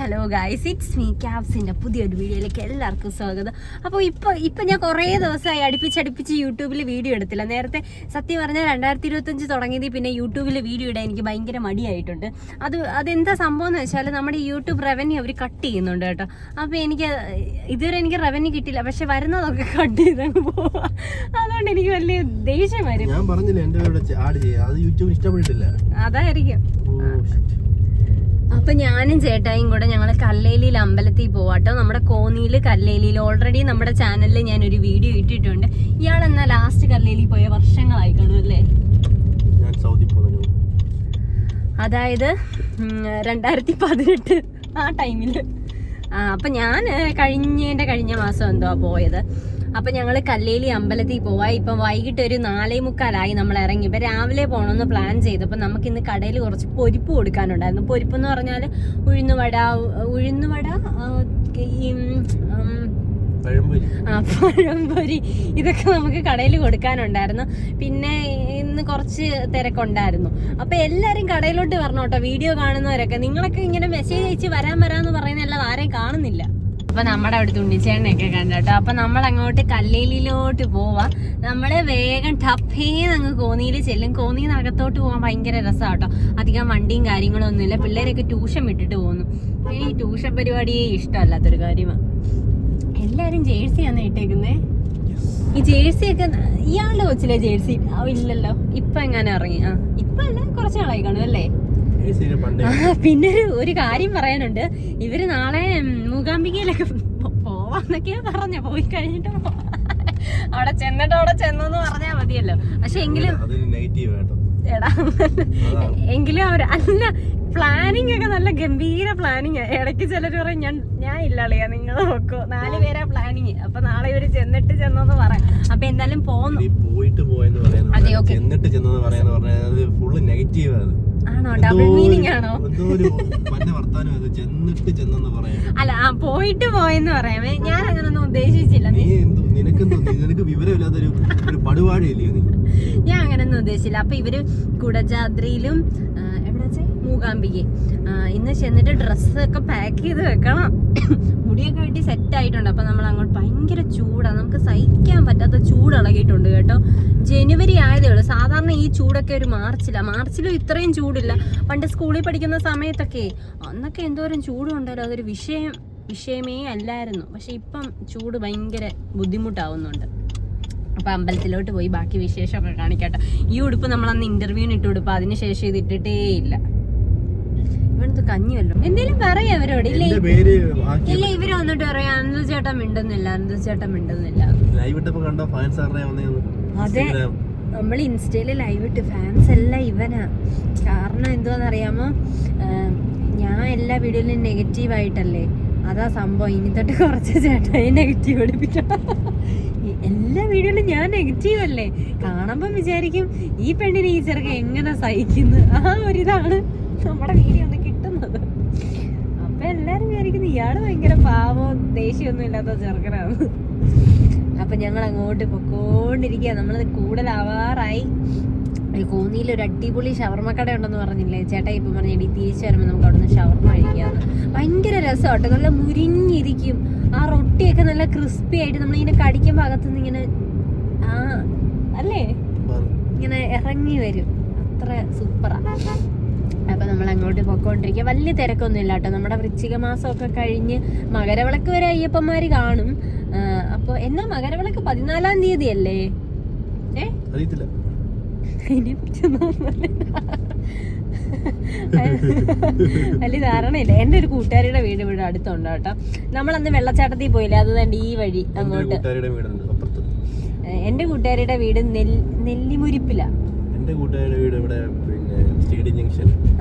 Hello guys it's me ക്യാബ്സിന്റെ പുതിയൊരു വീഡിയോയിലേക്ക് എല്ലാവർക്കും സ്വാഗതം. അപ്പോൾ ഇപ്പോൾ ഇപ്പം ഞാൻ കുറേ ദിവസമായി അടുപ്പിച്ചടുപ്പിച്ച് യൂട്യൂബിൽ വീഡിയോ എടുത്തില്ല. നേരത്തെ സത്യം പറഞ്ഞാൽ രണ്ടായിരത്തി ഇരുപത്തഞ്ച് തുടങ്ങിയത് പിന്നെ യൂട്യൂബിൽ വീഡിയോ ഇടാൻ എനിക്ക് ഭയങ്കര മടിയായിട്ടുണ്ട്. അത് അതെന്താ സംഭവം എന്ന് വെച്ചാൽ നമ്മുടെ യൂട്യൂബ് റവന്യൂ അവർ കട്ട് ചെയ്യുന്നുണ്ട് കേട്ടോ. അപ്പോൾ എനിക്ക് ഇതുവരെ എനിക്ക് റവന്യൂ കിട്ടില്ല പക്ഷെ വരുന്നതൊക്കെ കട്ട് ചെയ്തങ്ങ് പോവാം. അതുകൊണ്ട് എനിക്ക് വലിയ ദേഷ്യം വരും. ഞാൻ പറഞ്ഞില്ല എന്റെ ആഡ് അത് യൂട്യൂബ് ഇഷ്ടപ്പെട്ടിട്ടില്ല. അതായിരിക്കും. അപ്പൊ ഞാനും ചേട്ടായും കൂടെ ഞങ്ങൾ കല്ലേലിയിൽ അമ്പലത്തിൽ പോവാട്ടോ. നമ്മുടെ കോന്നിയിൽ കല്ലേലിയിൽ. ഓൾറെഡി നമ്മുടെ ചാനലിൽ ഞാൻ ഒരു വീഡിയോ ഇട്ടിട്ടുണ്ട്. ഇയാൾ എന്നാ ലാസ്റ്റ് കല്ലേലി പോയ വർഷങ്ങളായി കാണും അല്ലേ? അതായത് രണ്ടായിരത്തി പതിനെട്ട് ആ ടൈമിൽ അപ്പൊ ഞാൻ കഴിഞ്ഞതിന്റെ കഴിഞ്ഞ മാസം എന്തോ പോയത്. അപ്പൊ ഞങ്ങൾ കല്ലേലി അമ്പലത്തിൽ പോവാ. ഇപ്പൊ വൈകിട്ട് ഒരു നാലേ മുക്കാലായി നമ്മൾ ഇറങ്ങി. ഇപ്പൊ രാവിലെ പോകണമെന്ന് പ്ലാൻ ചെയ്തപ്പോൾ നമുക്ക് ഇന്ന് കടയിൽ കുറച്ച് പൊരിപ്പ് കൊടുക്കാനുണ്ടായിരുന്നു. പൊരിപ്പ് എന്ന് പറഞ്ഞാൽ ഉഴുന്നുവട ഉഴുന്നുവട ആ, പഴംപൊരി. ഇതൊക്കെ നമുക്ക് കടയിൽ കൊടുക്കാനുണ്ടായിരുന്നു. പിന്നെ ഇന്ന് കുറച്ച് തിരക്കുണ്ടായിരുന്നു. അപ്പൊ എല്ലാരും കടയിലോട്ട് വരണോട്ടോ. കേട്ടോ വീഡിയോ കാണുന്നവരൊക്കെ. നിങ്ങളൊക്കെ ഇങ്ങനെ മെസ്സേജ് അയച്ച് വരാൻ വരാന്ന് പറയുന്നല്ലാതെ ആരെയും കാണുന്നില്ല. അപ്പൊ നമ്മുടെ അവിടെ ഉണ്ണിച്ചേട്ടനെയൊക്കെ കണ്ടോ അപ്പൊ നമ്മൾ അങ്ങോട്ട് കല്ലേലിയിലോട്ട് പോവാ. നമ്മൾ വേഗം ടപ്പേന്ന് അങ്ങ് കോന്നിയിൽ ചെല്ലും. കോന്നിന്ന് അകത്തോട്ട് പോകാൻ ഭയങ്കര രസമാട്ടോ അധികം വണ്ടിയും കാര്യങ്ങളും ഒന്നുമില്ല പിള്ളേരൊക്കെ ട്യൂഷൻ വിട്ടിട്ട് പോകുന്നു. ഈ ട്യൂഷൻ പരിപാടിയെ ഇഷ്ടമല്ലാത്തൊരു കാര്യമാണ് എല്ലാരും ജേഴ്സി ആണ് ഇട്ടേക്കുന്നേ? ഈ ജേഴ്സി ഒക്കെ ഇയാളുടെ കൊച്ചിലെ ജേഴ്സി? ഇല്ലല്ലോ. ഇപ്പൊ എങ്ങനെ ഇറങ്ങി. ആ ഇപ്പൊ എല്ലാം കുറച്ചാളായി കാണും അല്ലേ? ആ പിന്നെ ഒരു കാര്യം പറയാനുണ്ട്. ഇവർ നാളെ മൂകാംബികയിലൊക്കെ പോവാന്നൊക്കെയാ പറഞ്ഞ പോയി കഴിഞ്ഞിട്ട് അവിടെ ചെന്നിട്ട് അവിടെ ചെന്നെന്ന് പറഞ്ഞാ മതിയല്ലോ. പക്ഷെ എങ്കിലും എടാ എങ്കിലും അവർ അല്ല പ്ലാനിങ് ഒക്കെ നല്ല ഗംഭീര പ്ലാനിങ് ഇടയ്ക്ക് ചിലർ പറയും ഞാൻ ഞാൻ ഇല്ലാളിയാ നിങ്ങൾ നോക്കോ. നാല് പേരാ പ്ലാനിങ് അപ്പൊ നാളെ ഇവർ ചെന്നിട്ട് ചെന്നെന്ന് പറയാം. അപ്പൊ എന്തായാലും പോന്നു. പോയിട്ട് പോയെന്ന് പറയുന്നത്. ചെന്നിട്ട് ചെന്നെന്ന് പറയാന്ന് പറഞ്ഞാൽ ഫുള്ള് നെഗറ്റീവ് അത്. ആണോ? ഡബിൾ മീനിങ് ആണോ? ചെന്നിട്ട് ചെന്നെന്ന് പറയാം. അല്ല ആ പോയിട്ട് പോയെന്ന് പറയാമേ ഞാൻ അങ്ങനൊന്നും ഉദ്ദേശിച്ചില്ല. നിനക്ക് വിവരമില്ലാത്തൊരു ഒരു പടുവാഴയില്ലയോ നീ? ഞാൻ അങ്ങനൊന്നും ഉദ്ദേശിച്ചില്ല. അപ്പൊ ഇവർ കുടജാദ്രിയിലും എവിടെ വെച്ചേ മൂകാംബിക ഇന്ന് ചെന്നിട്ട് ഡ്രസ്സൊക്കെ പാക്ക് ചെയ്ത് വെക്കണം. മുടിയൊക്കെ വെട്ടി സെറ്റ് ആയിട്ടുണ്ട്. അപ്പൊ നമ്മൾ അങ്ങോട്ട് ഭയങ്കര ചൂടാണ് നമുക്ക് സഹിക്കാൻ പറ്റാത്ത ചൂട് ഇളകിയിട്ടുണ്ട് കേട്ടോ. ജനുവരി ആയതേ ഉള്ളൂ. സാധാരണ ഈ ചൂടൊക്കെ ഒരു മാർച്ചിലാണ് മാർച്ചിലും ഇത്രയും ചൂടില്ല. പണ്ട് സ്കൂളിൽ പഠിക്കുന്ന സമയത്തൊക്കെ അന്നൊക്കെ എന്തോരം ചൂടുണ്ടല്ലോ അതൊരു വിഷയം വിഷയമേ അല്ലായിരുന്നു. പക്ഷെ ഇപ്പം ചൂട് ഭയങ്കര ബുദ്ധിമുട്ടാവുന്നുണ്ട്. അപ്പൊ അമ്പലത്തിലോട്ട് പോയി ബാക്കി വിശേഷമൊക്കെ കാണിക്കട്ടെ. ഈ ഉടുപ്പ് നമ്മൾ അന്ന് ഇന്റർവ്യൂവിന് ഇട്ട് ഉടുപ്പ് അതിനുശേഷം ഇത് ഇട്ടിട്ടേ ഇല്ല. ഇവിടുത്തെ കഞ്ഞിയല്ലോ എന്തേലും പറയാ അവരോട് ഇല്ല ഇവർ വന്നിട്ട് പറയാ. അനന്ത ചേട്ടൻ മിണ്ടുന്നില്ല അനന്ത ചേട്ടൻ മിണ്ടുന്നില്ല. അതെ. നമ്മൾ ഇൻസ്റ്റയിൽ ലൈവ് ഇട്ട് ഫാൻസ് എല്ലാം ഇവനാ. കാരണം എന്തുവാന്നറിയാമോ ഞാൻ എല്ലാ വീഡിയോയിലും നെഗറ്റീവ് ആയിട്ടല്ലേ? അതാ സംഭവം. ഇനി തൊട്ട് കുറച്ച് ചേട്ടായി നെഗറ്റീവ് പഠിപ്പിക്കണം എല്ലാ വീഡിയോയിലും ഞാൻ നെഗറ്റീവ് അല്ലേ? കാണുമ്പം വിചാരിക്കും ഈ പെണ്ണിനെ ഈ ചെറുക്കൻ എങ്ങനെ സഹിക്കുന്നു? ആ ഒരിതാണ് നമ്മുടെ വീഡിയോ. ഒന്ന് വിചാരിക്കുന്നു ഇയാൾ ഭയങ്കര പാവം ദേഷ്യമൊന്നും ഇല്ലാത്ത ചെറുക്കനാണ്. അപ്പൊ ഞങ്ങൾ അങ്ങോട്ട് പൊക്കോണ്ടിരിക്കുക നമ്മൾ കൂടുതലാവാറായി കോന്നിയിൽ ഒരു അടിപൊളി ഷവർമ്മ കട ഉണ്ടെന്ന് പറഞ്ഞില്ലേ? ചേട്ടാ ഇപ്പൊ ഇടി തിരിച്ചു വരുമ്പോൾ നമുക്ക് അവിടെ നിന്ന് ഷവർമ്മ കഴിക്കാന്ന് ഭയങ്കര രസമാട്ടോ. നല്ല മുരിഞ്ഞിരിക്കും. ആ റൊട്ടിയൊക്കെ നല്ല ക്രിസ്പി ആയിട്ട് നമ്മളിങ്ങനെ കടിക്കുമ്പോൾ അകത്തുനിന്ന് ഇങ്ങനെ ആ അല്ലേ? ഇങ്ങനെ ഇറങ്ങി വരും. അത്ര സൂപ്പറാ. അപ്പൊ നമ്മൾ അങ്ങോട്ട് പോയിക്കൊണ്ടിരിക്കുക. വലിയ തിരക്കൊന്നും ഇല്ല കേട്ടോ. നമ്മുടെ വൃശ്ചിക മാസമൊക്കെ കഴിഞ്ഞ് മകരവിളക്ക് വരെ അയ്യപ്പന്മാര് കാണും. അപ്പോൾ അപ്പൊ എന്നാ മകരവിളക്ക് പതിനാലാം തീയതി അല്ലേ ഏ വലിയ ധാരണയില്ല. എന്റെ ഒരു കൂട്ടുകാരിയുടെ വീട് ഇവിടെ അടുത്തുണ്ട് കേട്ടോ. നമ്മളന്ന് വെള്ളച്ചാട്ടത്തിൽ പോയില്ല? അത് തന്നെ ഈ വഴി അങ്ങോട്ട്. കൂട്ടുകാരിയുടെ എന്റെ കൂട്ടുകാരിയുടെ വീട് നെല്ലിമുരിപ്പിലാണ് നെല്ലിമുരിപ്പില. എന്റെ കൂട്ടുകാരുടെ വീട് ഇവിടെ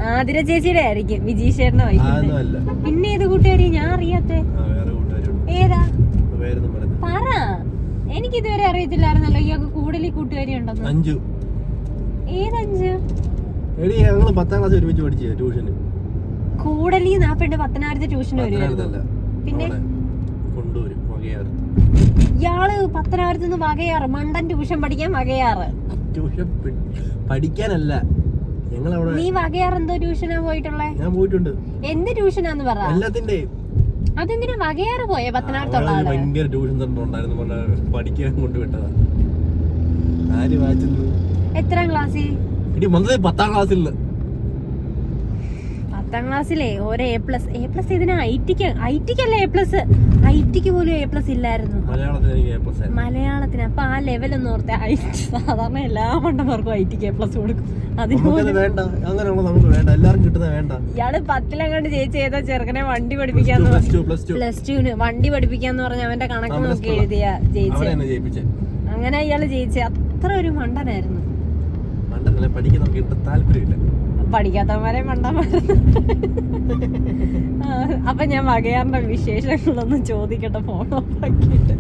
ആതിര ചേച്ചിയുടെ ആയിരിക്കും വിജയ് വൈകിട്ട് പിന്നെ ഏത് കൂട്ടുകാരി? ഞാൻ അറിയാത്ത. ഏതാ? പറ. എനിക്ക് ഇതുവരെ അറിയത്തില്ലായിരുന്നല്ലോ ഇയാൾക്ക് കൂടുതൽ കൂട്ടുകാരി ഉണ്ടെന്ന്. അഞ്ചു. ഏതഞ്ചു? എടി ഞങ്ങൾ പത്താം ക്ലാസ് ഒരുമിച്ച് പഠിച്ചേ ട്യൂഷന് കൂടലി ആ പെണ്ണ് പത്തനായിരത്തി ട്യൂഷന് വരുമായിരുന്നു പിന്നെ? കൊണ്ടുവരും വകയാറ്. ഇയാൾ പത്തനാപുരത്ത് നിന്ന് വകയാറ് മണ്ടൻ ട്യൂഷൻ പഠിക്കാൻ വകയാറ്. ട്യൂഷൻ പഠിക്കാനല്ല. നീ വകയാർ എന്തോ ട്യൂഷനാ പോയിട്ടുള്ളേ? ഞാൻ പോയിട്ടുണ്ട്. എന്ത് ട്യൂഷനാന്ന് പറ? എല്ലാത്തിന്റെയും അതെന്തിനാ വകയാറ് പോയേ? പത്തനാപുരത്തുള്ള ആൾ. ഭയങ്കര ട്യൂഷൻ സെന്റർ ഉണ്ടായിരുന്നു. പറഞ്ഞ പഠിക്കാൻ കൊണ്ടുവിട്ടതാ. ആര് വായിച്ചത് എത്രാം ക്ലാസ്സിൽ ഇടി വന്നത് പത്താം ക്ലാസ്സിൽ. പത്താം ക്ലാസ്സിലെ? ഓരോ എ പ്ലസ് എ പ്ലസ് ഇതിനാ ഐ ടിക്ക് ഐ ടിക്കല്ലേ എ പ്ലസ് ഐ ടിക്ക് പോലും എ പ്ലസ് ഇല്ലായിരുന്നു. മലയാളത്തിൽ എ പ്ലസ് മലയാളത്തിന്. അപ്പൊ ആ ലെവൽ ലെവലൊന്നും ഓർത്തെ ഐ ടി സാധാരണ എല്ലാ മണ്ടന്മാർക്കും ഐ ടിക്ക് എ പ്ലസ് കൊടുക്കും ഇയാൾ പത്തിലങ്ങാണ്ട് ജയിച്ച് ചെയ്ത ചെറുക്കനെ വണ്ടി പഠിപ്പിക്കാൻ പ്ലസ് ടുന് വണ്ടി പഠിപ്പിക്കാന്ന് പറഞ്ഞ അവന്റെ കണക്ക് നോക്കി. എഴുതിയ ജയിച്ച. അങ്ങനെ ഇയാൾ ജയിച്ച. അത്ര ഒരു മണ്ടനായിരുന്നു. പഠിക്കാൻ നമുക്ക് താല്പര്യമില്ല. പഠിക്കാത്തവന്മാരെ മണ്ടന്മാരെ അപ്പൊ ഞാൻ വകയാറിന്റെ വിശേഷങ്ങളൊന്നും ചോദിക്കട്ടെ ഫോൺ ഓഫാക്കിയിട്ട്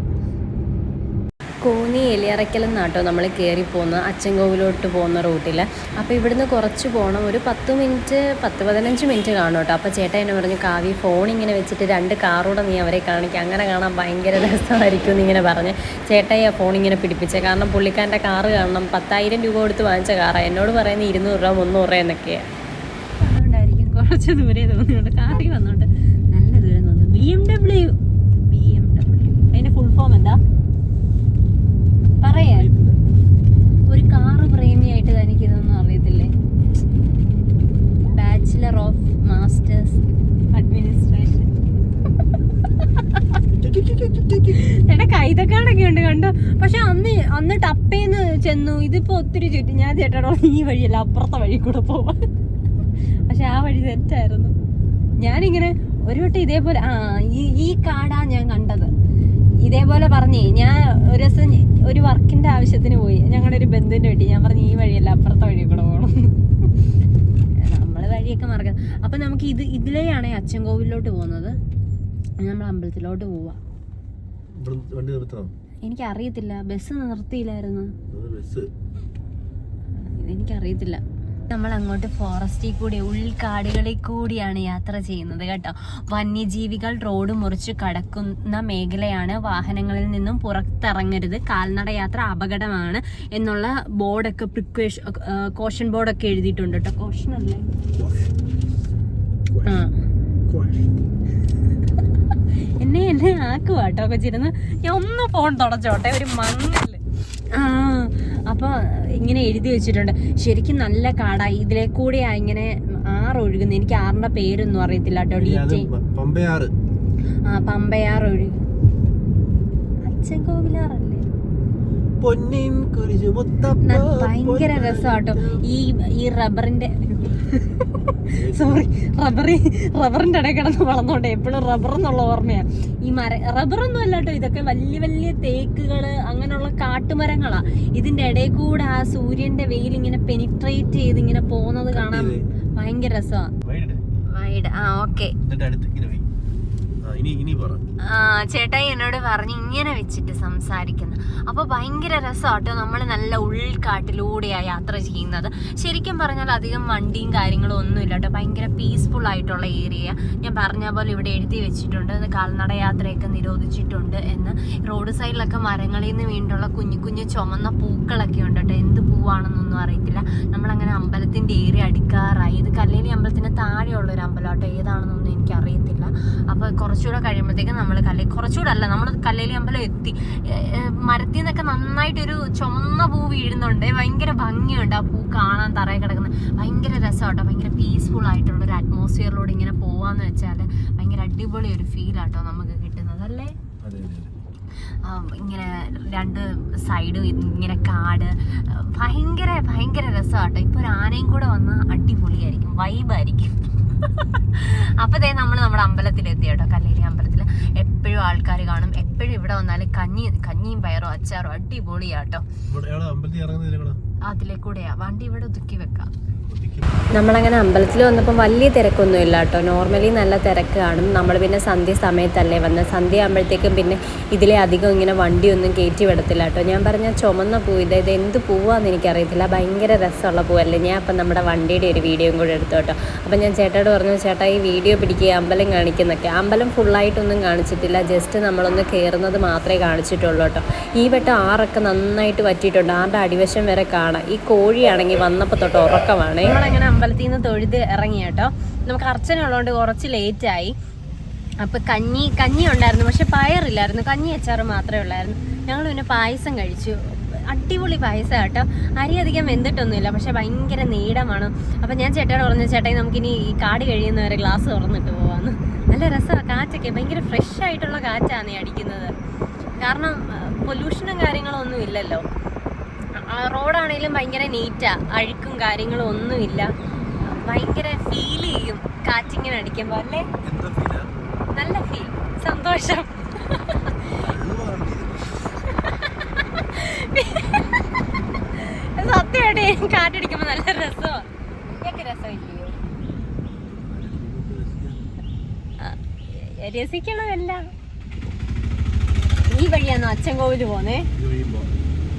കോന്നി എലിയറയ്ക്കൽ നിന്നാട്ടോ നമ്മൾ കയറി പോകുന്ന അച്ചൻകോവിലോട്ട് പോകുന്ന റൂട്ടിൽ അപ്പോൾ ഇവിടുന്ന് കുറച്ച് പോകണം ഒരു പത്ത് മിനിറ്റ് പത്ത് പതിനഞ്ച് മിനിറ്റ് കാണും കേട്ടോ അപ്പോൾ ചേട്ടൻ എന്നെ പറഞ്ഞു കാവി ഫോൺ ഇങ്ങനെ വെച്ചിട്ട് രണ്ട് കാറൂടെ നീ അവരെ കാണിക്കുക അങ്ങനെ കാണാൻ ഭയങ്കര രസമായിരിക്കും എന്നിങ്ങനെ പറഞ്ഞ് ചേട്ടായി ആ ഫോൺ ഇങ്ങനെ പിടിപ്പിച്ചത് കാരണം പുള്ളിക്കാരന്റെ കാറ് കാണണം. പത്തായിരം രൂപ കൊടുത്ത് വാങ്ങിച്ച കാറാണ് എന്നോട് പറയുന്നത് ഇരുന്നൂറ് രൂപ മുന്നൂറ് രൂപ എന്നൊക്കെയാണ് അതുകൊണ്ടായിരിക്കും കുറച്ച് ദൂരെ തോന്നിയുണ്ട് കാറിൽ വന്നോണ്ട് നല്ല ദൂരം തോന്നുന്നു. B M W. B M W. അതിന്റെ ഫുൾ ഫോം എന്താ? പറയാ ഒരു കാറ് പ്രേമിയായിട്ട് തനിക്ക് ഇതൊന്നും അറിയത്തില്ലേ? ബാച്ചിലർ ഓഫ് മാസ്റ്റേഴ്സ് അഡ്മിനിസ്ട്രേഷൻ എടാ കൈതക്കാടൊക്കെ ഉണ്ട് കണ്ടോ? പക്ഷെ അന്ന് അന്ന് ടപ്പേന്ന് ചെന്നു. ഇതിപ്പോ ഒത്തിരി ചുറ്റി. ഞാൻ ചേട്ടാടോ ഈ വഴിയല്ല അപ്പുറത്തെ വഴി കൂടെ പോവാ പക്ഷെ ആ വഴി തെറ്റായിരുന്നു. ഞാനിങ്ങനെ ഒരു വട്ടം ഇതേപോലെ ആ ഈ ഈ കാടാ ഞാൻ കണ്ടത്. ഇതേപോലെ പറഞ്ഞേ ഞാൻ ഒരു ദിവസം ഒരു വർക്കിന്റെ ആവശ്യത്തിന് പോയി. ഞങ്ങളുടെ ഒരു ബന്ധുവിന്റെ വീട്ടിൽ ഞാൻ പറഞ്ഞു ഈ വഴിയല്ല അപ്പുറത്തെ വഴി കൂടെ പോകണം നമ്മൾ വഴിയൊക്കെ മറക്കാം. അപ്പൊ നമുക്ക് ഇത് ഇതിലെയാണ് അച്ചൻകോവിലോട്ട് പോകുന്നത്. നമ്മൾ അമ്പലത്തിലോട്ട് പോവാ. എനിക്ക് അറിയത്തില്ല ബസ് നിർത്തിയില്ലായിരുന്നു. എനിക്കറിയത്തില്ല. നമ്മൾ അങ്ങോട്ട് ഫോറസ്റ്റിൽ കൂടി ഉൾക്കാടുകളിൽ കൂടിയാണ് യാത്ര ചെയ്യുന്നത് കേട്ടോ. വന്യജീവികൾ റോഡ് മുറിച്ച് കടക്കുന്ന മേഖലയാണ് വാഹനങ്ങളിൽ നിന്നും പുറത്തിറങ്ങരുത്. കാൽനട യാത്ര അപകടമാണ് എന്നുള്ള ബോർഡൊക്കെ പ്രിക്വേഷൻ കോഷൻ ബോർഡൊക്കെ എഴുതിയിട്ടുണ്ട് കേട്ടോ. കോഷൻ അല്ലേ? ആ. എന്നെ എന്നെ ആക്കുവാട്ടോ കൊച്ചിരുന്ന്. ഞാൻ ഒന്ന് ഫോൺ തുടച്ചോട്ടെ ഒരു മങ്ങൽ ആ. അപ്പൊ ഇങ്ങനെ എഴുതി വെച്ചിട്ടുണ്ട്. ശരിക്കും നല്ല കാടാ. ഇതിലെ കൂടെയാ ഇങ്ങനെ ആറൊഴുകുന്നത് എനിക്ക് ആറിന്റെ പേരൊന്നും അറിയത്തില്ല കേട്ടോ. ഡീറ്റെയിൽ ആ പമ്പയാർ ഒഴുകി. അച്ഛൻ കോവിലാറല്ലേ? ഭയങ്കര രസമാട്ടോ ഈ ഈ റബ്ബറിന്റെ സോറി റബ്ബറി റബ്ബറിന്റെ ഇടയിൽ കിടന്ന് വളർന്നോട്ടെ എപ്പോഴും റബ്ബർ എന്നുള്ള ഓർമ്മയാണ് ഈ മര റബ്ബറൊന്നും അല്ല കേട്ടോ ഇതൊക്കെ വലിയ വലിയ തേക്കുകൾ അങ്ങനെയുള്ള കാട്ടുമരങ്ങളാണ് ഇതിന്റെ ഇടയിൽ കൂടെ ആ സൂര്യന്റെ വെയിൽ ഇങ്ങനെ പെനിട്രേറ്റ് ചെയ്ത് ഇങ്ങനെ പോകുന്നത് കാണാൻ ഭയങ്കര രസമാണ് വൈഡ് ആ ഓക്കെ ചേട്ടായി എന്നോട് പറഞ്ഞു ഇങ്ങനെ വെച്ചിട്ട് സംസാരിക്കുന്നു. അപ്പൊ ഭയങ്കര രസമാട്ടോ നമ്മൾ നല്ല ഉൾക്കാട്ടിലൂടെയാണ് യാത്ര ചെയ്യുന്നത്. ശരിക്കും പറഞ്ഞാൽ അധികം വണ്ടിയും കാര്യങ്ങളും ഒന്നും കേട്ടോ ഭയങ്കര പീസ്ഫുൾ ആയിട്ടുള്ള ഏരിയ ഞാൻ പറഞ്ഞ പോലെ ഇവിടെ എഴുതി വെച്ചിട്ടുണ്ട്. കാൽനട യാത്രയൊക്കെ നിരോധിച്ചിട്ടുണ്ട് എന്ന്. റോഡ് സൈഡിലൊക്കെ മരങ്ങളിൽ നിന്ന് വീണ്ടുള്ള കുഞ്ഞു കുഞ്ഞു ചുമന്ന പൂക്കളൊക്കെ ഉണ്ട് കേട്ടോ എന്ത് പൂവാണെന്നൊന്നും അറിയത്തില്ല. നമ്മളങ്ങനെ അമ്പലത്തിന്റെ ഏരിയ അടുക്കാറായി. ഇത് കല്ലേലി അമ്പലത്തിന്റെ താഴെയുള്ള ഒരു അമ്പലം കേട്ടോ ഏതാണെന്നൊന്നും എനിക്ക് അറിയത്തില്ല അപ്പോൾ കുറച്ചുകൂടെ കഴിയുമ്പോഴത്തേക്കും നമ്മൾ കല്ലേ കുറച്ചുകൂടെ അല്ല നമ്മൾ കല്ലേലി അമ്പലം എത്തി. മരത്തിൽ നിന്നൊക്കെ നന്നായിട്ടൊരു ചുമന്ന പൂ വീഴുന്നുണ്ട്. ഭയങ്കര ഭംഗിയുണ്ട് ആ പൂ കാണാൻ തറയിൽ കിടക്കുന്നത് ഭയങ്കര രസമാട്ടോ. ഭയങ്കര പീസ്ഫുൾ ആയിട്ടുള്ള ഒരു അറ്റ്മോസ്ഫിയറിലൂടെ ഇങ്ങനെ പോവാന്ന് വെച്ചാൽ ഭയങ്കര അടിപൊളി ഒരു ഫീൽ ആട്ടോ നമുക്ക് കിട്ടുന്നത് അല്ലേ? ഇങ്ങനെ രണ്ട് സൈഡും ഇങ്ങനെ കാട്. ഭയങ്കര ഭയങ്കര രസമാട്ടോ. ഇപ്പൊ ഒരു ആനയും കൂടെ വന്നാൽ അടിപൊളിയായിരിക്കും വൈബായിരിക്കും അപ്പൊ ദേ നമ്മൾ നമ്മുടെ അമ്പലത്തിൽ അമ്പലത്തിലെത്തി കേട്ടോ കല്ലേരി അമ്പലത്തിൽ എപ്പോഴും ആൾക്കാർ കാണും. എപ്പോഴും ഇവിടെ വന്നാൽ കഞ്ഞി കഞ്ഞിയും പയറോ അച്ചാറോ അടിപൊളിയാട്ടോ അതിലെ കൂടെയാ. വണ്ടി ഇവിടെ ഒതുക്കി വെക്കാം. നമ്മളങ്ങനെ അമ്പലത്തിൽ വന്നപ്പോൾ വലിയ തിരക്കൊന്നും ഇല്ല കേട്ടോ. നോർമലി നല്ല തിരക്ക് കാണും. നമ്മൾ പിന്നെ സന്ധ്യ സമയത്തല്ലേ വന്നത് സന്ധ്യ ആകുമ്പോഴത്തേക്കും പിന്നെ ഇതിലെ അധികം ഇങ്ങനെ വണ്ടിയൊന്നും കയറ്റി വിടത്തില്ല കേട്ടോ. ഞാൻ പറഞ്ഞ ചുമന്ന പൂ ഇത് ഇത് എന്ത് പൂവാന്ന് എനിക്കറിയത്തില്ല. ഭയങ്കര രസമുള്ള പൂവല്ലേ. ഞാൻ അപ്പം നമ്മുടെ വണ്ടിയുടെ ഒരു വീഡിയോയും കൂടെ എടുത്തു കേട്ടോ. അപ്പം ഞാൻ ചേട്ടോട് പറഞ്ഞു ചേട്ടാ ഈ വീഡിയോ പിടിക്കുക അമ്പലം കാണിക്കുന്നൊക്കെ. അമ്പലം ഫുള്ളായിട്ടൊന്നും കാണിച്ചിട്ടില്ല. ജസ്റ്റ് നമ്മളൊന്ന് കയറുന്നത് മാത്രമേ കാണിച്ചിട്ടുള്ളൂ കേട്ടോ. ഈ വട്ടം ആറൊക്കെ നന്നായിട്ട് പറ്റിയിട്ടുണ്ട് ആറിന്റെ അടിവശം വരെ കാണാം. ഈ കോഴിയാണെങ്കിൽ വന്നപ്പോൾ തൊട്ട് ഉറക്കമാണേ. നമ്മളിങ്ങനെ അമ്പലത്തിൽ നിന്ന് തൊഴുത് ഇറങ്ങി കേട്ടോ. നമുക്ക് അർച്ചന ഉള്ളതുകൊണ്ട് കുറച്ച് ആയി. അപ്പൊ കഞ്ഞി കഞ്ഞി ഉണ്ടായിരുന്നു പക്ഷെ പയറില്ലായിരുന്നു. കഞ്ഞി അച്ചാറ് മാത്രമേ ഉള്ളായിരുന്നു. ഞങ്ങൾ പിന്നെ പായസം കഴിച്ചു. അടിപൊളി പായസം കേട്ടോ. അരി അധികം വെന്തിട്ടൊന്നുമില്ല പക്ഷെ ഭയങ്കര നീടമാണ്. അപ്പൊ ഞാൻ ചേട്ടനോട് പറഞ്ഞു ചേട്ടായി നമുക്കിനി ഈ കാട് കഴിയുന്നവരെ ഗ്ലാസ് തുറന്നിട്ട് പോവാന്ന്. നല്ല രസമാണ് കാറ്റൊക്കെ ഭയങ്കര ഫ്രഷ് ആയിട്ടുള്ള കാറ്റാണ് അടിക്കുന്നത്. കാരണം പൊല്യൂഷനും കാര്യങ്ങളൊന്നും ഇല്ലല്ലോ. ആ, റോഡാണേലും ഭയങ്കര നീറ്റാ. അഴുക്കും കാര്യങ്ങളും ഒന്നുമില്ല. ഭയങ്കര ഫീൽ ചെയ്യും കാറ്റിങ്ങനെ അടിക്കുമ്പോൾ അല്ലേ? നല്ല ഫീൽ സന്തോഷം. സത്യമായിട്ട് കാറ്റടിക്കുമ്പോൾ നല്ല രസമാണ് ഇതൊക്കെ രസമില്ലയോ? രസിക്കണമല്ല ഈ വഴിയാണോ അച്ഛൻ കോവിൽ പോന്നേ?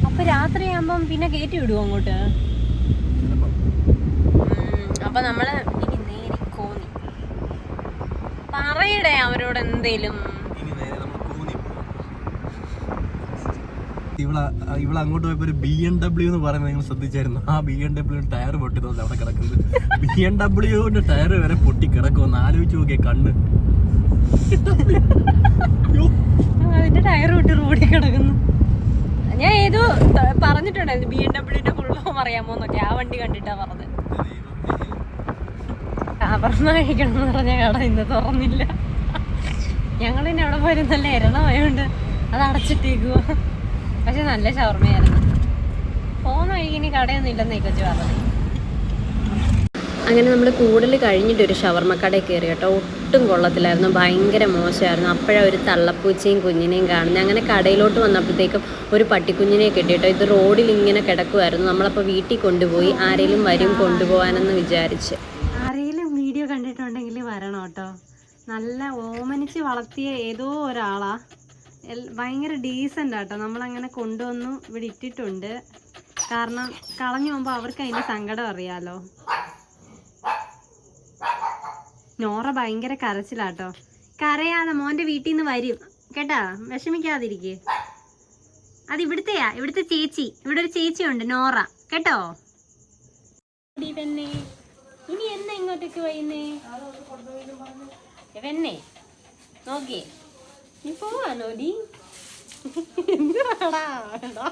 അപ്പൊ രാത്രിയാകുമ്പം പിന്നെ കേറ്റി വിടുവോ അങ്ങോട്ട്? അപ്പൊ നമ്മൾ ഇനി നേരെ കോന്നി പറയടേ അവരോട് എന്തേലും. ഇവള അങ്ങോട്ട് പോയപ്പോ ഒരു ബി എം ഡബ്ല്യു എന്ന് പറയുന്നത് നിങ്ങൾ ശ്രദ്ധിച്ചായിരുന്നു? ആ ബി എം ഡബ്ല്യു ടയർ പൊട്ടിയതുകൊണ്ട് അവിടെ കിടക്കുന്നത്. ബി എം ഡബ്ല്യുവിന്റെ ടയർ വരെ പൊട്ടി കിടക്കുമെന്ന് ആലോചിച്ച് നോക്കിയ കണ്ണ്. അതിന്റെ ടയർ പൊട്ടി റോഡിൽ കിടക്കുന്നു. ഞാൻ ഏതോ പറഞ്ഞിട്ടുണ്ടായിരുന്നു ബി എം ഡബ്ല്യൂന്റെ ഫോം അറിയാമോ എന്നൊക്കെ ആ വണ്ടി കണ്ടിട്ടാ പറഞ്ഞത്. കവർന്ന കഴിക്കണം എന്ന് പറഞ്ഞ കട ഇന്ന് തുറന്നില്ല. ഞങ്ങൾ ഇനി അവിടെ പോലും നല്ല എരണമായോണ്ട് അത് അടച്ചിട്ടേക്കുക പക്ഷെ നല്ല ഷവർമയായിരുന്നു. പോകുന്ന വഴിക്ക് ഇനി കടയൊന്നും ഇല്ലെന്ന് പറഞ്ഞു അങ്ങനെ നമ്മൾ കൂടുതൽ കഴിഞ്ഞിട്ട് ഒരു ഷവർമ്മ കടയിൽ കയറി കേട്ടോ. ഒട്ടും കൊള്ളത്തില്ലായിരുന്നു. ഭയങ്കര മോശമായിരുന്നു. അപ്പോഴാണ് ഒരു തള്ളപ്പൂച്ചയും കുഞ്ഞിനെയും കാണുന്നത് അങ്ങനെ കടയിലോട്ട് വന്നപ്പോഴത്തേക്കും ഒരു പട്ടിക്കുഞ്ഞിനെ കിട്ടി കേട്ടോ ഇത് റോഡിൽ ഇങ്ങനെ കിടക്കുമായിരുന്നു നമ്മളപ്പോൾ വീട്ടിൽ കൊണ്ടുപോയി ആരെങ്കിലും വരും കൊണ്ടുപോകാനെന്ന് വിചാരിച്ച്. ആരെങ്കിലും വീഡിയോ കണ്ടിട്ടുണ്ടെങ്കിൽ വരണം കേട്ടോ. നല്ല ഓമനിച്ച് വളർത്തിയ ഏതോ ഒരാളാ. ഭയങ്കര ഡീസന്റ് ആട്ടോ. നമ്മളങ്ങനെ കൊണ്ടുവന്നു ഇവിടെ ഇട്ടിട്ടുണ്ട്. കാരണം കളഞ്ഞു പോകുമ്പോൾ അവർക്ക് അതിന്റെ സങ്കടം അറിയാലോ. നോറ ഭയങ്കര കരച്ചിലാട്ടോ. കരയാതെ മോന്റെ വീട്ടിൽ നിന്ന് വരും. കേട്ടാ? വിഷമിക്കാതിരിക്കേ. അത് ഇവിടുത്തെയാ. ഇവിടുത്തെ ചേച്ചി. ഇവിടെ ഒരു ചേച്ചി ഉണ്ട് നോറ. കേട്ടോ? ഇനി എന്നാ ഇങ്ങോട്ടേക്ക് വൈകുന്നേ പെണ്ണേ നോക്കിയേ. നീ പോവാ എന്തുവാടാ എടാ?